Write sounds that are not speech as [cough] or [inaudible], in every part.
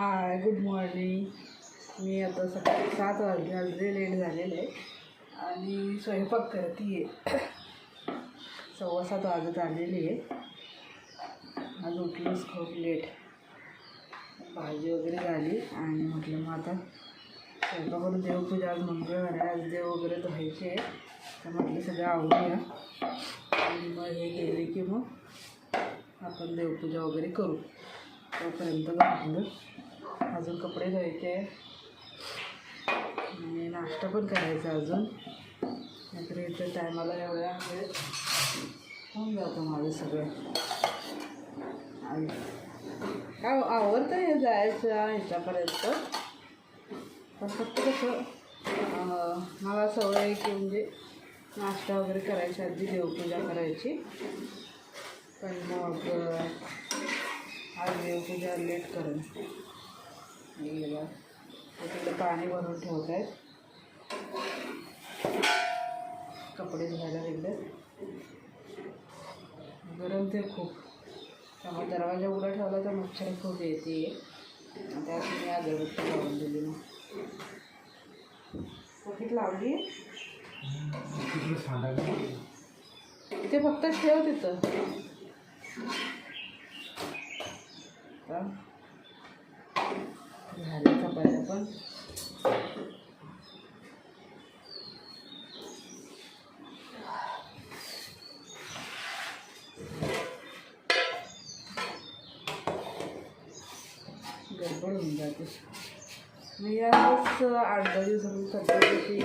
Hi good morning मी आता सकाळी सात वाजले वाजले लेट झालेले. आहे आणि स्वयंपाक करते सव्वा सात वाजत आलेली आहे. आज उठलोच खूप लेट भाजी वगैरे झाली आणि म्हटलं मग आता स्वयंपाकरून देवपूजा आज मंगळवार आहे आज देव वगैरे धुवायचे आहे तर म्हटलं सगळं आवडूया आणि मग हे गेले की मग आपण देवपूजा वगैरे करू. तोपर्यंत घातलं अजून कपडे धुवायचे आणि नाश्ता पण करायचा अजून. नाहीतर इथं टायमाला एवढ्या वेळ होऊन जातं माझं सगळं. काय हो, आवडतं हे जायचं ह्याच्यापर्यंत? पण फक्त कसं मला सवय आहे की म्हणजे नाश्ता वगैरे करायच्या आधी देवपूजा करायची. पण मग आज देवपूजा लेट करेन. गेला तिकडे पाणी भरून ठेवत आहेत कपडे धुवायला वेगळे गरम ते खूप. त्यामुळे दरवाजा उघडा ठेवला तर मच्छर खूप येते. त्यात मी अगरबत्ती लावून दिली. मग पकीट लावली? ते फक्त ठेव तिथं. आता झाले चपात्या पण? गडबड होऊन जाते. मी याच आठ दहा दिवसापासून तब्येत अशी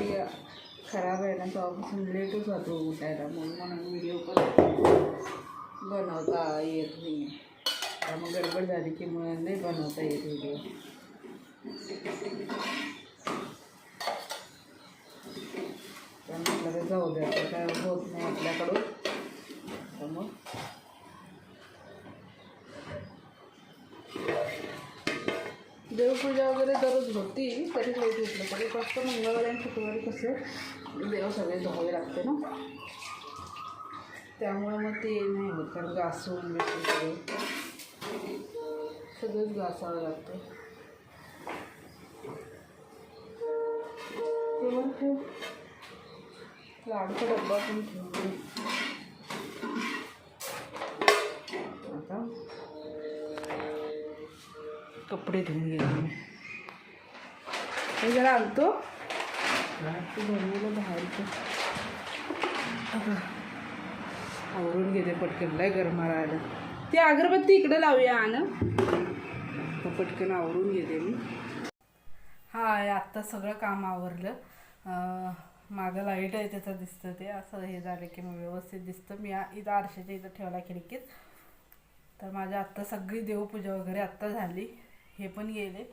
खराब आहे ना तेव्हापासून लेटच होतो उठायला. मग म्हणून व्हिडिओ पण बनवता येत नाही त्यामुळे गडबड झाली की मग नाही बनवता येत व्हिडिओ तर जाऊ दे काय होत नाही आपल्याकडून. तर मग देवपूजा वगैरे दररोज होती तरी लेट उठलं तरी फक्त मंगळवारी आणि शुक्रवारी कसं देव सगळे धुवावे लागते ना. त्यामुळे मग ते नाही होत कारण घासून सगळं. सगळंच घासावं लागतं. ते मग ठेव. लाडूचा डब्बा पण ठेवून आता कपडे धुवून गेले मी हे जरा आणतो. ते बनवलं बाहेरचं. आता आवरून घेते पटकन. लय गरमा राहिलं ते अगरबत्ती इकडं लावूया आण. पटकन आवरून घेते मी. हाय आत्ता सगळं काम आवरलं. मागं लाइट आहे त्याचं दिसतं ते. असं हे झालं की मग व्यवस्थित दिसतं. मी इथं आरशाच्या इथं ठेवला खिडकीत. तर माझ्या आत्ता सगळी देवपूजा वगैरे आत्ता झाली. हे पण गेले.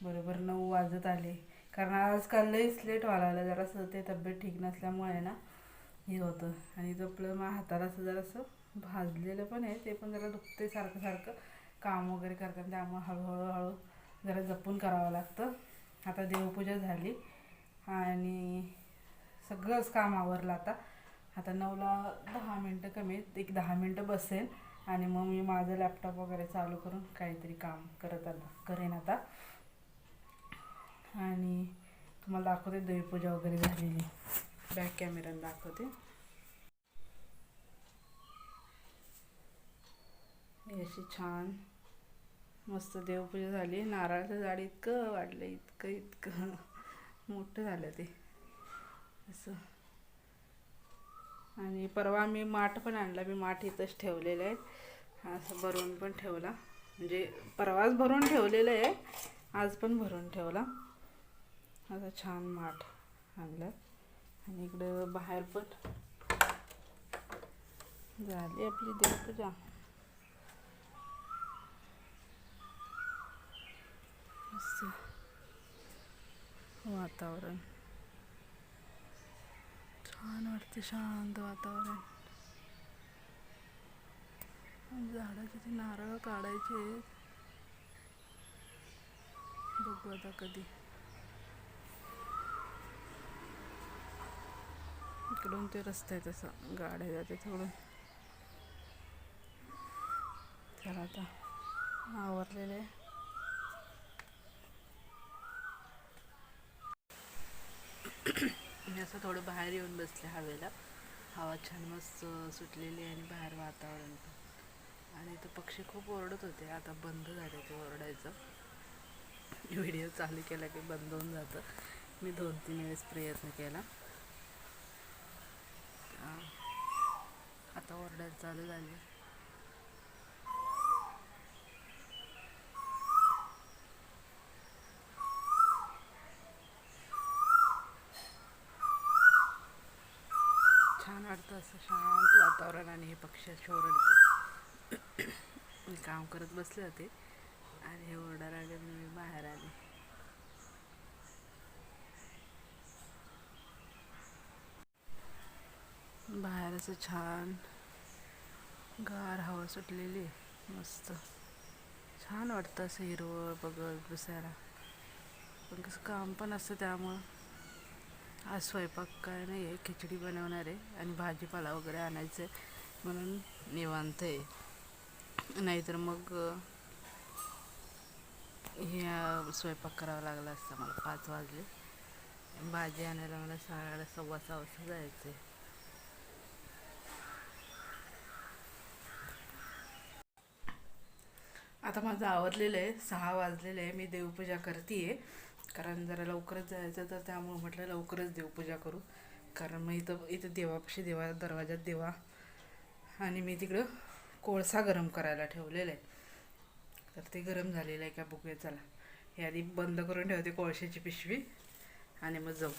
बरोबर नऊ वाजत आले. कारण आजकाल लईच लेट व्हायला जरासं ते तब्येत ठीक नसल्यामुळे ना हे होतं. आणि जपलं आपलं मा हाताला असं जरासं भाजलेलं पण आहे. ते पण जरा दुखते सारखं सारखं. काम वगैरे करतात त्यामुळे हळूहळू हळू जरा जपून करावं लागतं. आता देवपूजा झाली. आणि सगळंच काम आवरलं आता. आता नऊला दहा मिनटं कमी आहेत. एक दहा मिनटं बसेल. आणि मग मी माझं लॅपटॉप वगैरे चालू करून काहीतरी काम करत आता करेन आता. आणि तुम्हाला दाखवते देवीपूजा वगैरे झालेली. बॅक कॅमेऱ्यानं दाखवते. अशी छान मस्त देवपूजा झाली. नारळाचं झाड इतकं वाढलं इतकं इतकं. मोठं झालं ते. असं. आणि परवा मी माठ पण आणला मी माठ इथंच ठेवलेलं आहे. असं भरून पण ठेवला. म्हणजे परवाच भरून ठेवलेलं आहे आज पण भरून ठेवला. असं छान माठ आणलं. आणि इकडं बाहेर पण झाली आपली देवपूजा. असं. वातावरण. छान वाटते शांत वातावरण. झाडाचे ते नारळ काढायचे बघू आता कधी. इकडून ते रस्ता आहे तसा गाड्या जाते थोडं. चला आता आवरलेलं. मी असं थोडं बाहेर येऊन बसले हवेला. हवा छान मस्त सुटलेली आणि बाहेर वातावरण पण. आणि तो पक्षी खूप ओरडत होते. आता बंद झाले ते ओरडायचं. व्हिडिओ चालू केला की बंद होऊन जातं. मी दोन तीन वेळेस प्रयत्न केला. आता ओरडायला चालू झाली. असं शांत वातावरण आणि हे पक्षी असे ओरडते मी काम करत बसले होते आणि हे ओरडायला लागले मी बाहेर आले. बाहेर असं छान गार हवा सुटलेली मस्त. छान वाटतं असं हिरवळ बघत बसायला. पण कसं काम पण असतं त्यामुळं. आज स्वयंपाक काय नाही आहे खिचडी बनवणार आहे आणि भाजीपाला वगैरे आणायचं आहे म्हणून निवांत आहे. नाहीतर मग हे स्वयंपाक करावा लागला असता मला पाच वाजले. भाजी आणायला मला साडे सव्वा सहा वाजता जायचं आहे. आता माझं आवरलेलं आहे सहा वाजलेलं आहे मी देवपूजा करते आहे कारण जरा लवकरच जायचं तर त्यामुळं म्हटलं लवकरच देवपूजा करू. कारण मग इथं इथं देवापाशी देवा दरवाजात देवा. आणि मी तिकडं कोळसा गरम करायला ठेवलेला आहे. तर ते गरम झालेलं आहे का बघूया चला. हे आधी बंद करून ठेवते कोळशाची पिशवी आणि मग जाऊ.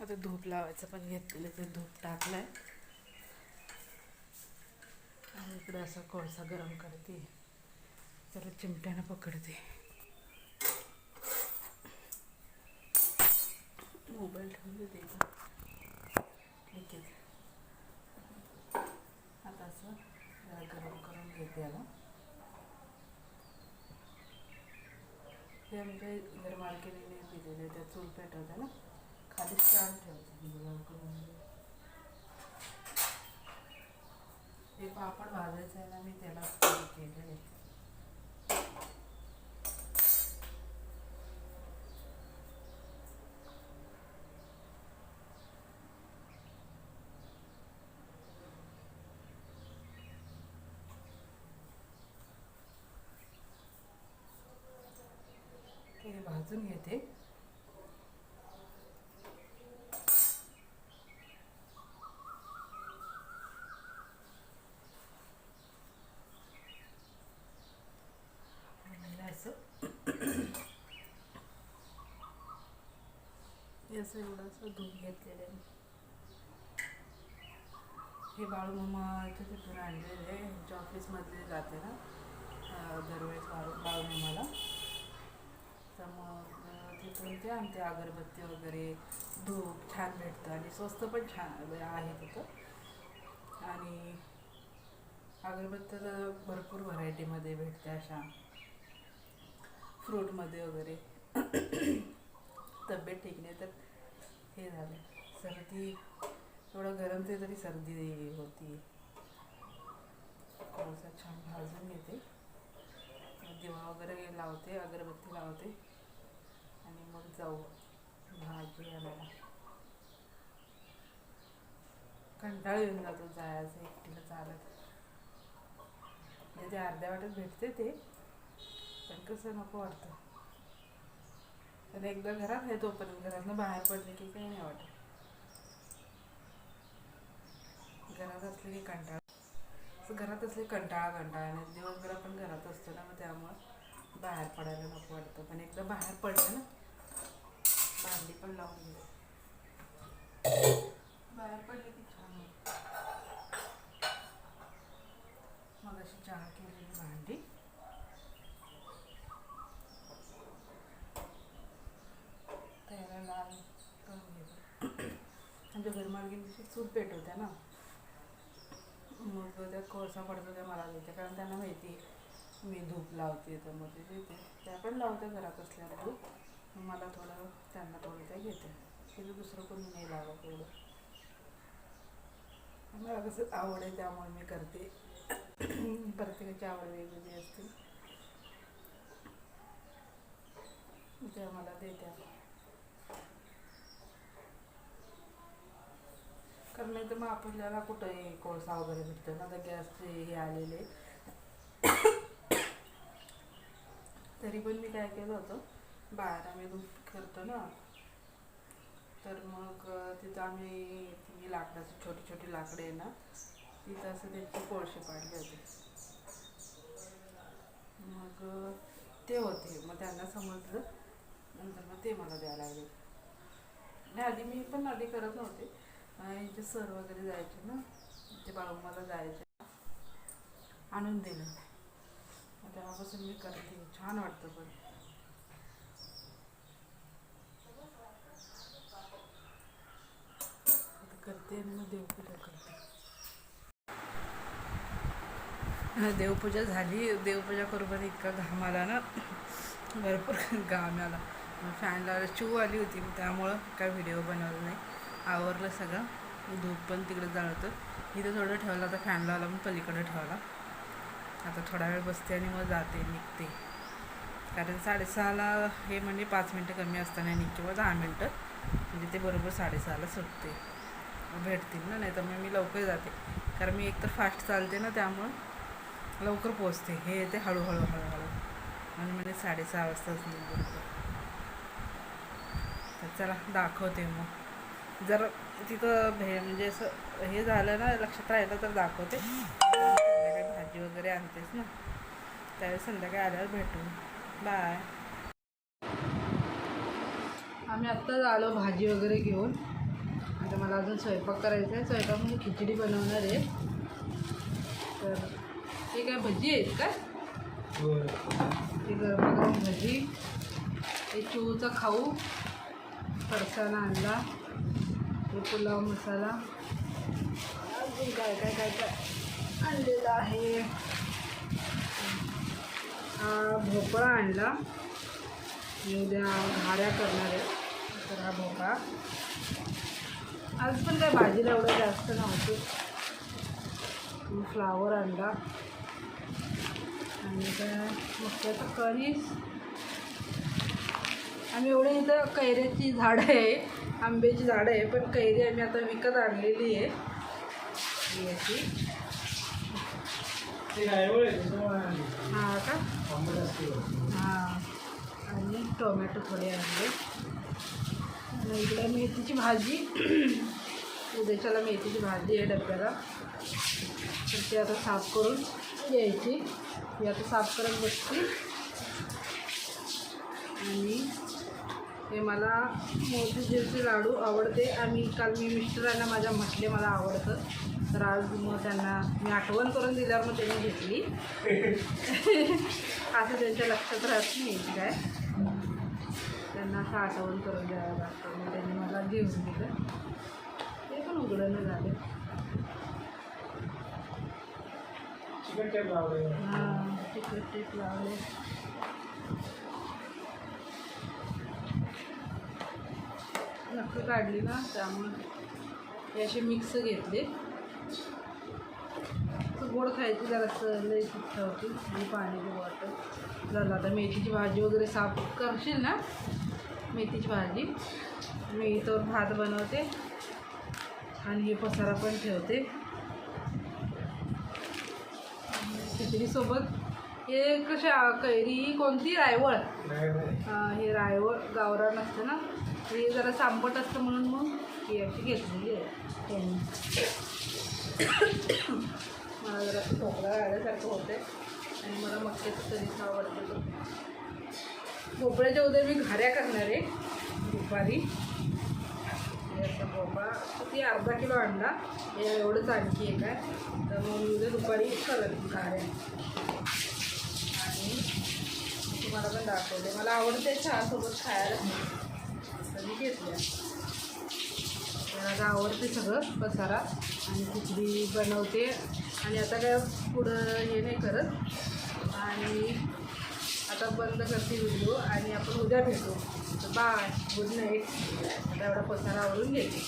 आता धूप लावायचं पण घेतलेलं ते धूप टाकलं आहे आणि इकडे असा कोळसा गरम करते. तर चिमट्यानं पकडते. मोबाईल ठेवून देते ठीक आहे. आता असं जरा गरम करून घेते याला हे म्हणजे जर मार्केटने दिलेले त्या चूल पेटवते ना खाली स्टँड ठेवते गरम करून. हे पापड भाजायचं आहे ना मी त्याला केलेलं आहे ते भाजून घेते आणि असं हे असं धूप घेतलेलं आहे. हे बाळू मामाच्या तिथून आणलेले आहे. ह्यांच्या ऑफिसमधले जाते ना. दरवेळेस बाळू बाळू मामाला. तर मग तिथून ते आणते अगरबत्ती वगैरे धूप छान भेटतं आणि स्वस्त पण छान आहे तिथं. आणि अगरबत्त्या तर भरपूर व्हरायटीमध्ये भेटते अशा फ्रूटमध्ये वगैरे. [coughs] तब्येत ठीक नाही तर हे झालं. सर्दी थोडं गरम ते तरी सर्दी होती. पावसात छान भाजून घेते. दिवा वगैरे लावते अगरबत्ती लावते. आणि मग जाऊ भाजी आणायला. कंटाळ येऊन जातो जायचं एकटीला चालत. म्हणजे ते अर्ध्या वाटत भेटते ते पण कसं नको वाटतं. आणि एकदा घरात आहे तोपर्यंत घरातनं बाहेर पडले की काही नाही वाटत. घरात असले की कंटाळा. असं घरात असले कंटाळा कंटाळा आणि दिवसभर आपण घरात असतो ना मग त्यामुळं बाहेर पडायला नको वाटतं. पण एकदा बाहेर पडलं ना भांडी पण लावून बाहेर पडले की छान मग अशी चहा केलेली भांडी. त्याला करून घेतो. आमच्या घरमालकीची पेट होत्या ना. मग त्या कोळसा पडतो त्या मला देते कारण त्यांना माहिती आहे मी धूप लावते तर मग ते देते. त्या पण लावते घरात असल्या धूप. मला थोडं त्यांना थोडं त्या घेते तिथे दुसरं कोणी नाही लावत एवढं. मला कसं आवड आहे त्यामुळे मी करते. प्रत्येकाची आवड वेगवेगळी असते. त्या मला देत्या. कारण नाही तर मग आपल्याला कुठंही कोळसा वगैरे भेटतो ना तर गॅसचे हे आलेले. तरी पण मी काय केलं होतं बाहेर आम्ही दूध करतो ना तर मग तिथं आम्ही ती लाकडाची छोटी छोटी लाकडे आहे ना तिथं असं त्यांचे कोळसे पाडले होते. मग ते होते. मग त्यांना समजलं. नंतर मग ते मला द्यायला लागले. नाही आधी मी पण आधी करत नव्हते. अं, यांचे सर वगैरे जायचे ना ते बाळूमाला जायचे. आणून दिलं. तेव्हापासून मी करते. छान वाटतं पण. करते आणि मग देवपूजा करते. देवपूजा झाली. देवपूजा करून इतका घाम आला ना. भरपूर घाम आला. फॅन लावला चिव आली होती त्यामुळं काय व्हिडिओ बनवला नाही. आवरलं सगळं. धूप पण तिकडे जाळतं. इथं थोडं ठेवलं आता फॅन लावला पण पलीकडे ठेवला. आता थोडा वेळ बसते आणि मग जाते निघते. कारण साडेसहाला हे म्हणजे पाच मिनटं कमी असताना निघते किंवा दहा मिनटं. म्हणजे ते बरोबर साडेसहाला सुटते. भेटतील ना नाही तर मग मी लवकर जाते. कारण मी एकतर फास्ट चालते ना त्यामुळं लवकर पोचते हे येते हळूहळू हळूहळू. म्हणजे म्हणजे साडेसहा वाजताच निघ बरोबर तर चला दाखवते मग. जर तिथं भे म्हणजे असं हे झालं ना लक्षात राहिलं तर दाखवते. संध्याकाळी भाजी वगैरे आणतेस ना त्यावेळेस संध्याकाळी आल्यावर भेटू बाय. आम्ही आत्ताच आलो भाजी वगैरे घेऊन. आता मला अजून स्वयंपाक करायचा आहे. स्वयंपाक म्हणजे खिचडी बनवणार आहे. तर हे काय भजी आहेत का ते गरमागरम भजी. हे चिवचा खाऊ. फरसाणा आणला. हे पुलाव मसाला. अजून काय काय काय काय आणलेलं आहे? भोपळा आणला. मी उद्या घाऱ्या करणार आहे. तर हा भोपळा. आज पण काय भाजीला एवढं जास्त नव्हतं. फ्लावर आणला. आणि काय मक्याचं कणीस आम्ही एवढे इथं कैऱ्याची झाडं आहे आंब्याची झाडं आहे पण कैरी आम्ही आता विकत आणलेली आहे. ही अशी हां का? हां. आणि टोमॅटो थोडे आणले. आणि इकडे मेथीची भाजी. उद्याच्याला मेथीची भाजी आहे डब्याला. तर ती आता साफ करून घ्यायची. ती आता साफ करत बसते. आणि हे मला मोतीचूरचे लाडू आवडते आम्ही काल मी मिस्टरांना माझ्या म्हटले मला आवडतं. तर आज मग त्यांना मी आठवण करून दिल्यावर मग त्यांनी घेतली. [laughs] असं त्यांच्या लक्षात राहत नाही काय त्यांना असं आठवण करून द्यावं लागतं. मग त्यांनी मला घेऊन दिलं. ते पण उघडणं झालं. हां तिकट टेप लावले काढली ना त्यामुळे हे असे मिक्स घेतले. गोड खायची जरासं लई इच्छा होती आणि पाण्याची बॉटल झालं आता मेथीची भाजी वगैरे साफ करशील ना? मेथीची भाजी. मी इथं भात बनवते. आणि हे पसारा पण ठेवते. खिचडीसोबत हे कशा कैरी कोणती? रायवळ? हे रायवळ गावरान असतं ना? हे जरा सांबट असतं म्हणून मग ही अशी घेतलेली आहे. मला जरा खोकला आल्यासारखं होते आणि मला मक्याचं कधीच आवडतं तो भोपळ्याच्या उद्या मी घाऱ्या करणार आहे दुपारी. भोपळा. ती अर्धा किलो आणला. हे एवढंच आणखी एक आहे. तर मग मी उद्या दुपारी करत घाऱ्या. आणि तुम्हाला पण दाखवते. मला आवडते चहासोबत खायला. मी घेतल्या तर आता आवडते सगळं पसारा. आणि खिचडी बनवते. आणि आता काय पुढं हे नाही करत. आणि आता बंद करते व्हिडिओ आणि आपण उद्या भेटू. तर बाय गुड नाईट आता एवढा पसारा आवरून घेते